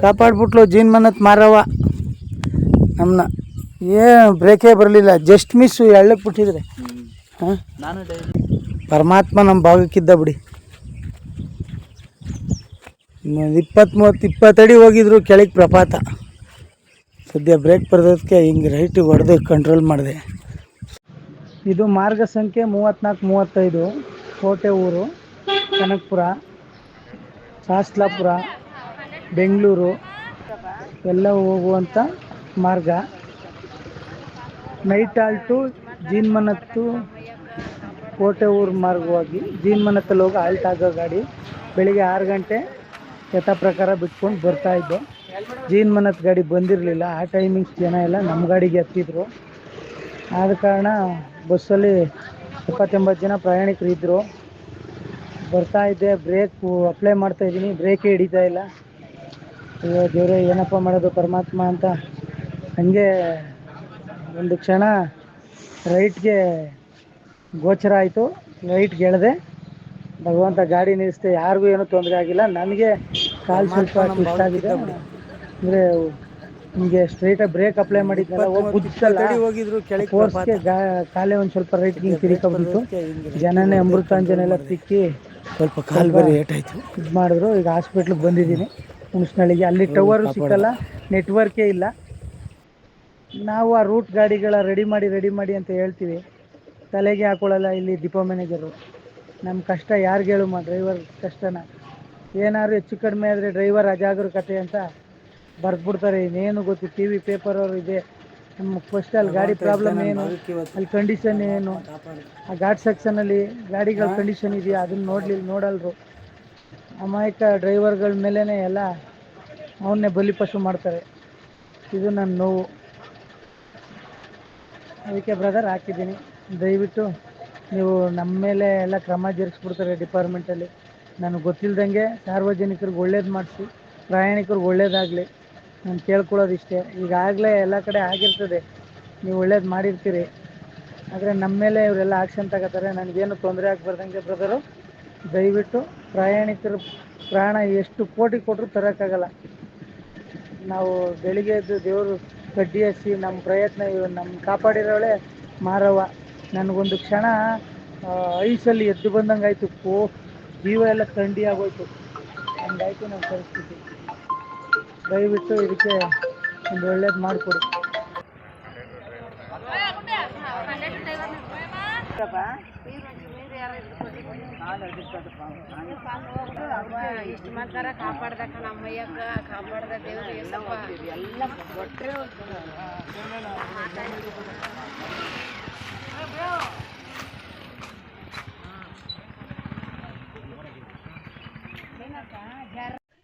ಕಾಪಾಡ್ಬಿಟ್ಲು gene ಮನತ್ ಮಾರವ ನಮ್ಮನ್ನ ಏನು, ಬ್ರೇಕೇ ಬರಲಿಲ್ಲ. ಜಸ್ಟ್ ಮಿಸ್ಸು ಎಳ್ಳಕ್ಕೆ ಬಿಟ್ಟಿದ್ರೆ. ಪರಮಾತ್ಮ ನಮ್ಮ ಭಾಗಕ್ಕಿದ್ದ ಬಿಡಿ. ಇಪ್ಪತ್ತು ಮೂವತ್ತು ಇಪ್ಪತ್ತಡಿ ಹೋಗಿದ್ರು ಕೆಳಗೆ ಪ್ರಪಾತ. ಸದ್ಯ ಬ್ರೇಕ್ ಬರೋದಕ್ಕೆ ಹಿಂಗೆ ರೈಟ್ ಹೊಡೆದು ಕಂಟ್ರೋಲ್ ಮಾಡಿದೆ. ಇದು ಮಾರ್ಗ ಸಂಖ್ಯೆ ಮೂವತ್ತ್ನಾಲ್ಕು ಮೂವತ್ತೈದು, ಕೋಟೆ ಊರು, ಕನಕಪುರ. ಶಾಸ್ತ್ಲಾಪುರ ಬೆಂಗಳೂರು ಎಲ್ಲ ಹೋಗುವಂಥ ಮಾರ್ಗ. ನೈಟ್ ಆಲ್ಟು ಜೀನ್ಮನತ್ತು ಕೋಟೆ ಊರು ಮಾರ್ಗವಾಗಿ ಜೀನ್ಮನತ್ತಲ್ಲಿ ಹೋಗಿ ಆಲ್ಟ್ ಆಗೋ ಗಾಡಿ ಬೆಳಿಗ್ಗೆ ಆರು ಗಂಟೆ ಯಥಾ ಪ್ರಕಾರ ಬಿಟ್ಕೊಂಡು ಬರ್ತಾ ಇದ್ದು. ಜೀನ್ಮನತ್ ಗಾಡಿ ಬಂದಿರಲಿಲ್ಲ. ಆ ಟೈಮಿಂಗ್ಸ್ ಜನ ಎಲ್ಲ ನಮ್ಮ ಗಾಡಿಗೆ ಹತ್ತಿದ್ರು ಆದ ಕಾರಣ ಬಸ್ಸಲ್ಲಿ ಇಪ್ಪತ್ತೆಂಬತ್ತು ಜನ ಪ್ರಯಾಣಿಕರು ಇದ್ದರು ಬರ್ತಾ ಇದ್ದೆ ಬ್ರೇಕ್ ಅಪ್ಲೈ ಮಾಡ್ತಾ ಇದ್ದೀನಿ ಬ್ರೇಕೇ ಹಿಡಿತಾ ಇಲ್ಲ. ಅಯ್ಯೋ ದೇವರೇ ಏನಪ್ಪ ಮಾಡೋದು ಪರಮಾತ್ಮ ಅಂತ. ಹಂಗೆ ಒಂದು ಕ್ಷಣ ರೈಟ್ಗೆ ಗೋಚರ ಆಯಿತು ರೈಟ್ಗೆ ಎಳೆದೆ ಭಗವಂತ ಗಾಡಿ ನಿಲ್ಲಿಸ್ದೆ ಯಾರಿಗೂ ಏನೂ ತೊಂದರೆ ಆಗಿಲ್ಲ. ನನಗೆ ಕಾಲು ಸ್ವಲ್ಪ ಟ್ವಿಸ್ಟ್ ಆಗಿದೆ. ಅಂದರೆ ನಿಮಗೆ ಸ್ಟ್ರೈಟಾಗಿ ಬ್ರೇಕ್ ಅಪ್ಲೈ ಮಾಡಿದ್ನಲ್ಲ ಹೋಗಿ ಗುದ್ದಲ್ಲ ಫೋರ್ಸ್ಗೆ ಕಾಲೇ ಒಂದು ಸ್ವಲ್ಪ ರೈಟ್ ಹಿಂಗೆ ತಿರ್ಕೊಬಿಟ್ಟಿತ್ತು ಜನನೇ ಅಮೃತಾಂಜನ ಎಲ್ಲ ತಿಕ್ಕಿ ಸ್ವಲ್ಪ ಕಾಲು ಬೇರೆ ಏಟಾಯಿತು ಇದು ಮಾಡಿದ್ರು ಈಗ ಹಾಸ್ಪಿಟ್ಲಿಗೆ ಬಂದಿದ್ದೀನಿ. ಹುಣಸ್ನಳ್ಳಿಗೆ ಅಲ್ಲಿ ಟವರು ಸಿಕ್ಕಲ್ಲ ನೆಟ್ವರ್ಕೇ ಇಲ್ಲ. ನಾವು ಆ ರೂಟ್ ಗಾಡಿಗಳ ರೆಡಿ ಮಾಡಿ ರೆಡಿ ಮಾಡಿ ಅಂತ ಹೇಳ್ತೀವಿ. ತಲೆಗೆ ಹಾಕೊಳ್ಳಲ್ಲ ಇಲ್ಲಿ ಡಿಪೋ ಮ್ಯಾನೇಜರು ನಮ್ಮ ಕಷ್ಟ ಯಾರಿಗೆ ಹೇಳುಮ್ಮ ಡ್ರೈವರ್ ಕಷ್ಟನ. ಏನಾದ್ರು ಹೆಚ್ಚು ಕಡಿಮೆ ಆದರೆ ಡ್ರೈವರ್ ಅಜಾಗರೂಕತೆ ಅಂತ ಬರ್ದ್ಬಿಡ್ತಾರೆ. ಇನ್ನೇನು ಗೊತ್ತು ಟಿ ವಿ ಪೇಪರ್ ಅವರು ಇದೆ. ನಮ್ಮ ಫಸ್ಟ್ ಅಲ್ಲಿ ಗಾಡಿ ಪ್ರಾಬ್ಲಮ್ ಏನು ಅಲ್ಲಿ ಕಂಡೀಷನ್ ಏನು ಆ ಘಾಟ್ ಸೆಕ್ಷನಲ್ಲಿ ಗಾಡಿಗಳ ಕಂಡೀಷನ್ ಇದೆಯಾ? ಅದನ್ನ ನೋಡ್ಲಿಲ್ಲ ನೋಡಲ್ರು. ಅಮಾಯಕ ಡ್ರೈವರ್ಗಳ ಮೇಲೇ ಎಲ್ಲ ಅವನ್ನೇ ಬಲಿಪಶು ಮಾಡ್ತಾರೆ. ಇದು ನನ್ನ ನೋವು. ಅದಕ್ಕೆ ಬ್ರದರ್ ಹಾಕಿದ್ದೀನಿ. ದಯವಿಟ್ಟು ನೀವು ನಮ್ಮ ಮೇಲೆ ಎಲ್ಲ ಕ್ರಮ ಜರುಗಿಸ್ಬಿಡ್ತಾರೆ ಡಿಪಾರ್ಟ್ಮೆಂಟಲ್ಲಿ ನನಗೆ ಗೊತ್ತಿಲ್ದಂಗೆ ಸಾರ್ವಜನಿಕರಿಗೆ ಒಳ್ಳೇದು ಮಾಡಿಸಿ ಪ್ರಯಾಣಿಕರಿಗೆ ಒಳ್ಳೇದಾಗಲಿ. ನಾನು ಕೇಳ್ಕೊಳ್ಳೋದು ಇಷ್ಟೇ. ಈಗಾಗಲೇ ಎಲ್ಲ ಕಡೆ ಆಗಿರ್ತದೆ. ನೀವು ಒಳ್ಳೇದು ಮಾಡಿರ್ತೀರಿ. ಆದರೆ ನಮ್ಮ ಮೇಲೆ ಇವರೆಲ್ಲ ಆಕ್ಷನ್ ತಗೋತಾರೆ. ನನಗೇನು ತೊಂದರೆ ಆಗ್ಬಾರ್ದಂಗೆ ಬ್ರದರು ದಯವಿಟ್ಟು ಪ್ರಯಾಣಿಕರು ಪ್ರಾಣ ಎಷ್ಟು ಕೋಟಿ ಕೊಟ್ಟರು ತರೋಕ್ಕಾಗಲ್ಲ. ನಾವು ಬೆಳಿಗ್ಗೆ ಎದ್ದು ದೇವರು ಕಡ್ಡಿ ಹಚ್ಚಿ ನಮ್ಮ ಪ್ರಯತ್ನ ಇವ್- ನಮ್ಮ ಕಾಪಾಡಿರೋಳೆ ಮಾರವ ನನಗೊಂದು ಕ್ಷಣ ಐಸಲ್ಲಿ ಎದ್ದು ಬಂದಂಗೆ ಆಯಿತು ಕೋ ಜೀವ ಎಲ್ಲ ಥಂಡಿ ಆಗೋಯ್ತು ಹಂಗಾಯ್ತು ನಮ್ಮ ಪರಿಸ್ಥಿತಿ. ದಯವಿಟ್ಟು ಇದಕ್ಕೆ ಒಂದು ಒಳ್ಳೇದು ಮಾಡಿಕೊಡಿ. ಇಷ್ಟು ಮಾತ್ರ ಕಾಪಾಡ್ದಕ್ಕ ನಮ್ಮಯ್ಯಕ್ಕ ಕಾಪಾಡ್ದ ದೇವ್ರು ಎಲ್ಲಪ್ಪ ಎಲ್ಲ ಕೊಟ್ರೆ